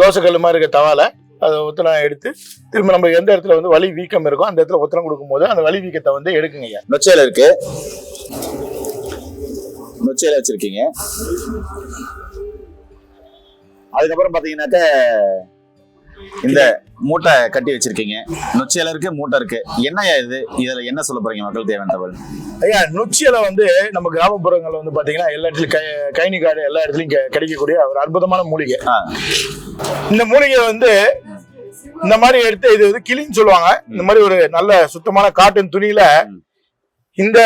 தோசைக்கல் மாதிரி இருக்க தவால அதை ஒத்தனம் எடுத்து திரும்ப நம்ம எந்த இடத்துல வந்து வலி வீக்கம் இருக்கோ அந்த இடத்துல ஒத்தனம் கொடுக்கும்போது அந்த வலி வீக்கத்தை வந்து எடுக்குங்க ஐயா. நொச்சையில இருக்கு. நொச்சையில வச்சிருக்கீங்க. அதுக்கப்புறம் பாத்தீங்கன்னாக்க இந்த மூட்டை கட்டி வச்சிருக்கீங்க. நொச்சையில இருக்கு மூட்டை இருக்கு. என்னய்யா இது? இதுல என்ன சொல்ல போறீங்க மக்கள் தேவையான தகவல் ஐயா நொச்சியில வந்து நம்ம கிராமப்புறங்கள்ல வந்து பாத்தீங்கன்னா எல்லா இடத்துலயும் கைனி காடு எல்லா இடத்துலயும் கிடைக்கக்கூடிய ஒரு அற்புதமான மூலிகை. இந்த மூலிகை வந்து இந்த மாதிரி எடுத்து இது வந்து கிளின்னு சொல்லுவாங்க. இந்த மாதிரி ஒரு நல்ல சுத்தமான காட்டன் துணியில. இந்த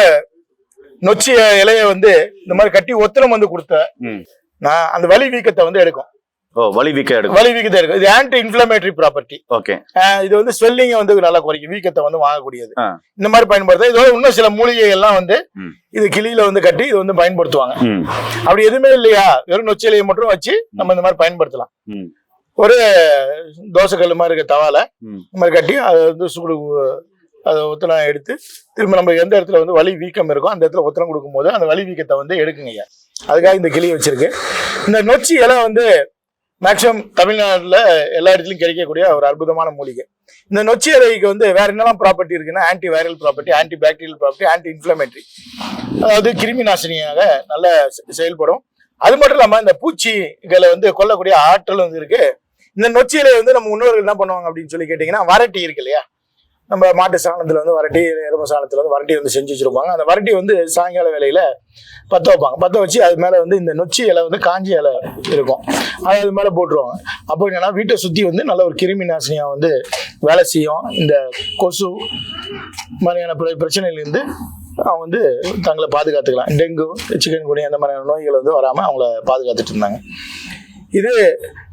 நொச்சி இலைய வந்து இந்த மாதிரி கட்டி ஒத்தனம் வந்து கொடுத்த. நான் அந்த வலி வீக்கத்தை வந்து எடுக்கும். வலி வீக்க எடுக்கும். வலி வீக்கத்தை எடுக்கும். இது ஆன்டி இன்ஃபிளமேட்டரி ப்ராப்பர்ட்டி ஓகே. இது வந்து ஸ்வெல்லிங்கை வந்து நல்லா குறைக்கும். வீக்கத்தை வந்து வாங்கக்கூடியது. இந்த மாதிரி பயன்படுத்த இதோட இன்னும் சில மூலிகை எல்லாம் வந்து. இது கிளியில வந்து கட்டி இது வந்து பயன்படுத்துவாங்க. அப்படி எதுவுமே இல்லையா? வெறும் நொச்சி இலையை மட்டும் வச்சு நம்ம இந்த மாதிரி பயன்படுத்தலாம். ஒரு தோசைக்கல் மாதிரி இருக்க தவால இந்த மாதிரி கட்டி அதை வந்து சூடு அதை ஒத்தனம் எடுத்து திரும்ப நம்ம எந்த இடத்துல வந்து வலி வீக்கம் இருக்கோ அந்த இடத்துல ஒத்தனம் கொடுக்கும்போது அந்த வலி வீக்கத்தை வந்து எடுக்குங்க ஐயா. அதுக்காக இந்த கிளி வச்சிருக்கு. இந்த நொச்சி இலை வந்து மேக்ஸிமம் தமிழ்நாட்டில் எல்லா இடத்துலையும் கிடைக்கக்கூடிய ஒரு அற்புதமான மூலிகை. இந்த நொச்சி இலைக்கு வந்து வேற என்னெல்லாம் ப்ராப்பர்ட்டி இருக்குன்னா anti viral property anti bacterial property anti inflammatory அதாவது கிருமி நாசினியாக நல்ல செயல்படும். அது மட்டும் இல்லாமல் இந்த பூச்சிகளை வந்து கொல்லக்கூடிய ஆற்றல் வந்து இருக்கு. இந்த நொச்சி வந்து நம்ம முன்னோர்கள் என்ன பண்ணுவாங்க அப்படின்னு சொல்லி கேட்டீங்கன்னா வரட்டி இருக்கு இல்லையா? நம்ம மாட்டு சாணத்துல வந்து வரட்டி எருமை சாணத்துல வந்து வரட்டி வந்து செஞ்சு வச்சிருப்பாங்க. அந்த வரட்டி வந்து சாயங்கால வேலையில பற்ற வைப்பாங்க. பற்ற வச்சு அது மேல வந்து இந்த நொச்சி இலை வந்து காஞ்சி இலை இருக்கும். அது அது மேல போட்டுருவாங்க. அப்போ என்னன்னா வீட்டை சுத்தி வந்து நல்ல ஒரு கிருமி நாசினியா வந்து வேலை செய்யும். இந்த கொசு மாதிரியான பிரச்சனையிலேருந்து அவங்க வந்து தங்களை பாதுகாத்துக்கலாம். டெங்கு சிக்கன் குனி அந்த மாதிரியான நோய்கள் வந்து வராம அவங்கள பாதுகாத்துட்டு இருந்தாங்க. இது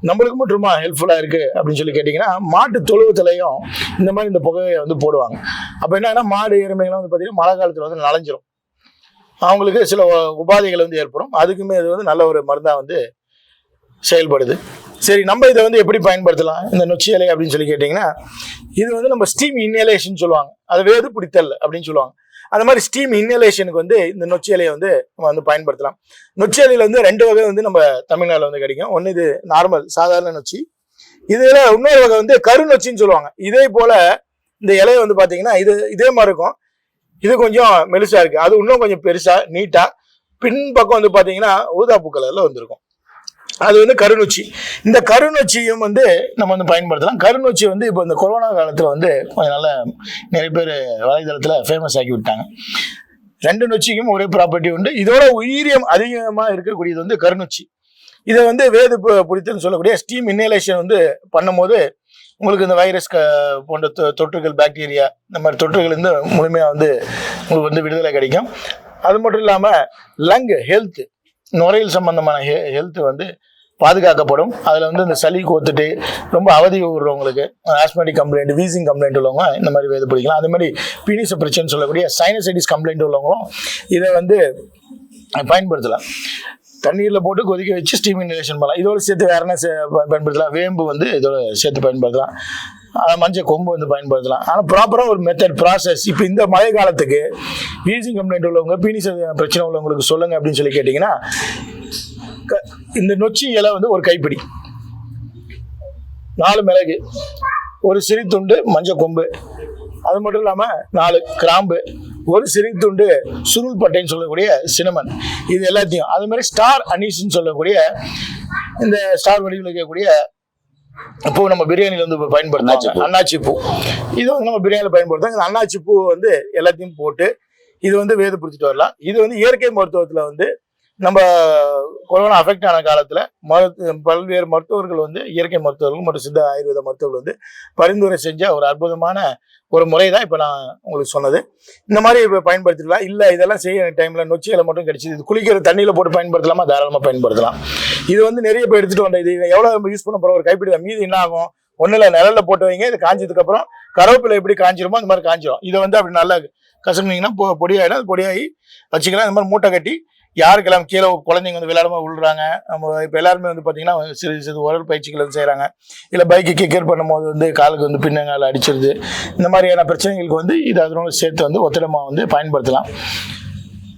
நம்மளுக்கு மட்டுமா ஹெல்ப்ஃபுல்லாக இருக்குது அப்படின்னு சொல்லி கேட்டிங்கன்னா மாட்டு தொழுவத்துலையும் இந்த மாதிரி இந்த புகையை வந்து போடுவாங்க. அப்போ என்னன்னா மாடு எருமைகள்லாம் வந்து பார்த்திங்கன்னா மழை காலத்தில் வந்து நனைஞ்சிரும். அவங்களுக்கு சில உபாதைகள் வந்து ஏற்படும். அதுக்குமே இது வந்து நல்ல ஒரு மருந்தாக வந்து செயல்படுது. சரி நம்ம இதை வந்து எப்படி பயன்படுத்தலாம்? இந்த நொச்சி இலை அப்படின்னு சொல்லி கேட்டிங்கன்னா இது வந்து நம்ம ஸ்டீம் இன்னேலேஷன் சொல்லுவாங்க. அதை வேது பிடித்தல் அப்படின்னு சொல்லுவாங்க. அந்த மாதிரி ஸ்டீம் இன்ஹலேஷனுக்கு வந்து இந்த நொச்சி இலையை வந்து நம்ம வந்து பயன்படுத்தலாம். நொச்சி இலையில வந்து ரெண்டு வகை வந்து நம்ம தமிழ்நாட்டில் வந்து கிடைக்கும். ஒன்று இது நார்மல் சாதாரண நொச்சி. இதுல இன்னொரு வகை வந்து கருநொச்சின்னு சொல்லுவாங்க. இதே போல இந்த இலையை வந்து பார்த்தீங்கன்னா இது இதே மாதிரி இருக்கும். இது கொஞ்சம் மெலிசா இருக்கு. அது இன்னும் கொஞ்சம் பெருசா நீட்டா பின்பக்கம் வந்து வந்து ஊதா பூ கலர்ல வந்திருக்கும். அது வந்து கருநொச்சி. இந்த கருநொச்சியும் வந்து நம்ம வந்து பயன்படுத்தலாம். கருநொச்சி வந்து இப்போ இந்த கொரோனா காலத்தில் வந்து கொஞ்சம் நல்ல நிறைய பேர் வலைதளத்தில் ஃபேமஸ் ஆக்கி விட்டாங்க. ரெண்டு நொச்சிக்கும் ஒரே ப்ராப்பர்ட்டி உண்டு. இதோட உயிரியம் அதிகமாக இருக்கக்கூடியது வந்து கருநொச்சி. இதை வந்து வேது பு- சொல்லக்கூடிய ஸ்டீம் இன்னேலேஷன் வந்து பண்ணும்போது உங்களுக்கு இந்த வைரஸ் க போன்ற தொ- தொற்றுகள் பாக்டீரியா இந்த மாதிரி தொற்றுகள் இருந்து முழுமையாக வந்து உங்களுக்கு வந்து விடுதலை கிடைக்கும். அது மட்டும் இல்லாமல் லங் ஹெல்த்து நுரையீரல் சம்பந்தமான ஹெ ஹெல்த் வந்து பாதுகாக்கப்படும். அதில் வந்து இந்த சளி கோத்துட்டு ரொம்ப அவதி விடுறவங்களுக்கு ஆஸ்மெட்டிக் கம்ப்ளைண்ட் வீசிங் கம்ப்ளைண்ட் உள்ளவங்க இந்த மாதிரி வேது பிடிக்கலாம். அதே மாதிரி பீனிச பிரச்சனை சொல்லக்கூடிய சைனசைட்டிஸ் கம்ப்ளைண்ட் உள்ளவங்களும் இதை வந்து பயன்படுத்தலாம். தண்ணீரில் போட்டு கொதிக்க வச்சு ஸ்டீம் இன்ஹலேஷன் பண்ணலாம். இதோட சேர்த்து வேற என்ன சே- பயன்படுத்தலாம்? வேம்பு வந்து இதோட சேர்த்து பயன்படுத்தலாம். மஞ்சள் கொம்பு வந்து பயன்படுத்தலாம். ஆனால் ப்ராப்பராக ஒரு மெத்தட் ப்ராசஸ் இப்போ இந்த மழை காலத்துக்கு வீசிங் கம்ப்ளைண்ட் உள்ளவங்க பீனிச பிரச்சனை உள்ளவங்களுக்கு சொல்லுங்கள் அப்படின்னு சொல்லி கேட்டிங்கன்னா க- இந்த நொச்சி இலை வந்து ஒரு கைப்பிடி. நாலு மிளகு ஒரு சிறு துண்டு மஞ்சள் கொம்பு. அது மட்டும் இல்லாமல் நாலு கிராம்பு ஒரு சிறு துண்டு சுருள் பட்டைன்னு சொல்லக்கூடிய சினமன். இது எல்லாத்தையும். அது மாதிரி ஸ்டார் அனீஸ்ன்னு சொல்லக்கூடிய இந்த ஸ்டார் வடிவில் இருக்கக்கூடிய பூ நம்ம பிரியாணியில் வந்து அன்னாச்சி பயன்படுத்தலாம் பூ. அன்னாச்சி பூ. இது வந்து நம்ம பிரியாணியில் பயன்படுத்தோம் இந்த அன்னாச்சி பூ வந்து எல்லாத்தையும் போட்டு இது வந்து வேது பிடிச்சிட்டு வரலாம். இது வந்து இயற்கை மருத்துவத்தில் வந்து நம்ம கொரோனா அஃபெக்ட் ஆன காலத்தில் மருத்து பல்வேறு மருத்துவர்கள் வந்து இயற்கை மருத்துவர்கள் மற்றும் சித்த ஆயுர்வேத மருத்துவர்கள் வந்து பரிந்துரை செஞ்ச ஒரு அற்புதமான ஒரு முறை தான் இப்போ நான் உங்களுக்கு சொன்னது. இந்த மாதிரி இப்போ பயன்படுத்திடலாம். இல்லை இதெல்லாம் செய்ய டைமில் நொச்சியில் மட்டும் கிடைச்சிது. இது குளிக்கிற தண்ணியில் போட்டு பயன்படுத்தலாமா? தாராளமாக பயன்படுத்தலாம். இது வந்து நிறைய பேர் எடுத்துகிட்டு வந்த இது எவ்வளோ யூஸ் பண்ண போகிற ஒரு கைப்பிடி மீதி என்ன ஆகும்? ஒன்றும் இல்லை. நிழல்ல போட்டு வைங்க. இது காஞ்சதுக்கப்புறம் கருவேப்பிலை எப்படி காஞ்சிருமோ அந்த மாதிரி காஞ்சிரும். இதை வந்து அப்படி நல்லா கசக்குனீங்கன்னா பொ பொடியாயிடும். அது பொடியாகி வச்சுக்கலாம். இந்த மாதிரி மூட்டை கட்டி யாருக்கெல்லாம் கீழே குழந்தைங்க வந்து விளையாடாம விழுறாங்க நம்ம இப்போ எல்லாருமே வந்து பார்த்தீங்கன்னா சிறு சிறு உடல் பயிற்சிகள் வந்து செய்கிறாங்க இல்லை பைக்கு கிக்கர் பண்ணும்போது வந்து காலுக்கு வந்து பின்னங்கால் அடிச்சிருது. இந்த மாதிரியான பிரச்சனைகளுக்கு வந்து இது அதனோட சேர்த்து வந்து ஒத்திடமாக வந்து பயன்படுத்தலாம்.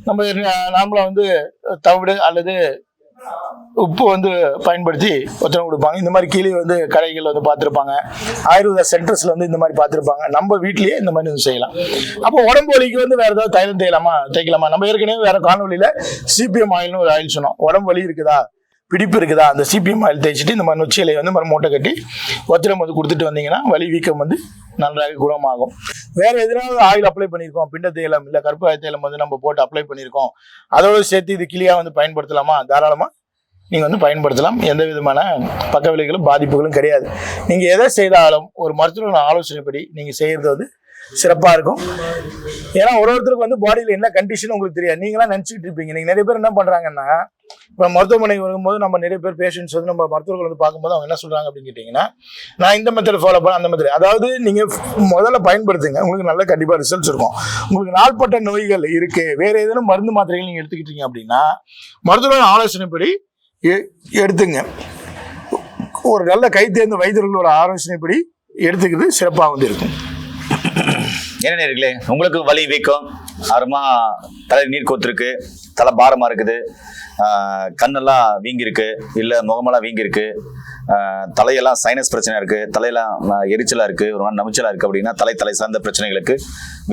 நம்ம நார்மலாக வந்து தவிடு அல்லது உப்பு வந்து பயன்படுத்தி ஒத்தனை கொடுப்பாங்க. இந்த மாதிரி கீழே வந்து கடைகள் வந்து பார்த்துருப்பாங்க. ஆயுர்வேத சென்டர்ஸ்ல வந்து இந்த மாதிரி பார்த்துருப்பாங்க. நம்ம வீட்லயே இந்த மாதிரி வந்து செய்யலாம். அப்போ உடம்பு வலிக்கு வந்து வேற ஏதாவது தைலம் தேயலாமா தேய்க்கலாமா? நம்ம ஏற்கனவே வேற காணொலியில சிபிஎம் ஆயில்னு ஒரு ஆயில் சொன்னோம். உடம்பு வலி இருக்குதா? பிடிப்பு இருக்குதா? அந்த சிபிஎம் ஆயில் தேய்ச்சிட்டு இந்த மாதிரி நொச்சி வந்து மறு மூட்டை கட்டி ஒத்திரம் வந்து கொடுத்துட்டு வந்தீங்கன்னா வலி வீக்கம் வந்து நன்றாக குணமாகும். வேற எதனாவது ஆயில் அப்ளை பண்ணியிருக்கோம்? பிண்ட தைலம் இல்லை கருப்பு தைலம் வந்து நம்ம போட்டு அப்ளை பண்ணியிருக்கோம். அதோட சேர்த்து இது கிளியாக வந்து பயன்படுத்தலாமா? தாராளமாக நீங்கள் வந்து பயன்படுத்தலாம். எந்த விதமான பக்க விளைவுகளும் பாதிப்புகளும் கிடையாது. நீங்கள் எதை செய்தாலும் ஒரு மருத்துவ ஆலோசனைப்படி நீங்கள் செய்கிறது வந்து சிறப்பாக இருக்கும். ஏன்னா ஒரு ஒருத்தருக்கு வந்து பாடியில் என்ன கண்டிஷன் உங்களுக்கு தெரியாது. நீங்களாம் நினச்சிக்கிட்டு இருப்பீங்க. நீங்கள் நிறைய பேர் என்ன பண்ணுறாங்கன்னா இப்போ மருத்துவமனை வரும்போது நம்ம நிறைய பேர் பேஷண்ட்ஸ் வந்து நம்ம மருத்துவர்கள் வந்து பார்க்கும்போது அவங்க என்ன சொல்கிறாங்க அப்படின்னு கேட்டிங்கன்னா நான் இந்த மெத்தட் ஃபாலோ பண்ண அந்த மெத்தட் அதாவது நீங்கள் முதல்ல பயன்படுத்துங்க. உங்களுக்கு நல்ல கண்டிப்பாக ரிசல்ட்ஸ் இருக்கும். உங்களுக்கு நாள்பட்ட நோய்கள் இருக்குது வேறு ஏதேனும் மருந்து மாத்திரைகள் நீங்கள் எடுத்துக்கிட்டீங்க அப்படின்னா மருத்துவ ஆலோசனைப்படி எ- எடுத்துங்க. ஒரு நல்ல கை தேர்ந்த வைத்தியர்களோட ஆலோசனைப்படி எடுத்துக்கிறது சிறப்பாக வந்து இருக்கும். என்ன நேர்களே உங்களுக்கு வலி வீக்கம் அருமா தலை நீர் கோத்துருக்கு தலை பாரமாக இருக்குது கண்ணெல்லாம் வீங்கியிருக்கு இல்லை முகமெல்லாம் வீங்கியிருக்கு தலையெல்லாம் சைனஸ் பிரச்சனை இருக்குது தலையெல்லாம் எரிச்சலாக இருக்குது ஒரு மாதிரி நமிச்சலாக இருக்குது அப்படின்னா தலை தலை சார்ந்த பிரச்சனைகளுக்கு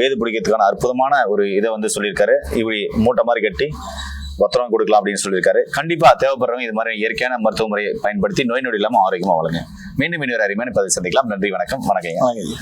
வேது பிடிக்கிறதுக்கான அற்புதமான ஒரு இதை வந்து சொல்லியிருக்காரு. இப்படி மூட்டை மாதிரி கட்டி ஒத்தரம் கொடுக்கலாம் அப்படின்னு சொல்லியிருக்காரு. கண்டிப்பாக தேவைப்படுறவங்க இது மாதிரி இயற்கையான மருத்துவ முறையை பயன்படுத்தி நோய் நொடி இல்லாமல் ஆரோக்கியமாக வளருங்க மீண்டும் இன்னொரு அருமையான பதிவு சந்திக்கலாம். நன்றி வணக்கம் வணக்கம் வணக்கம்.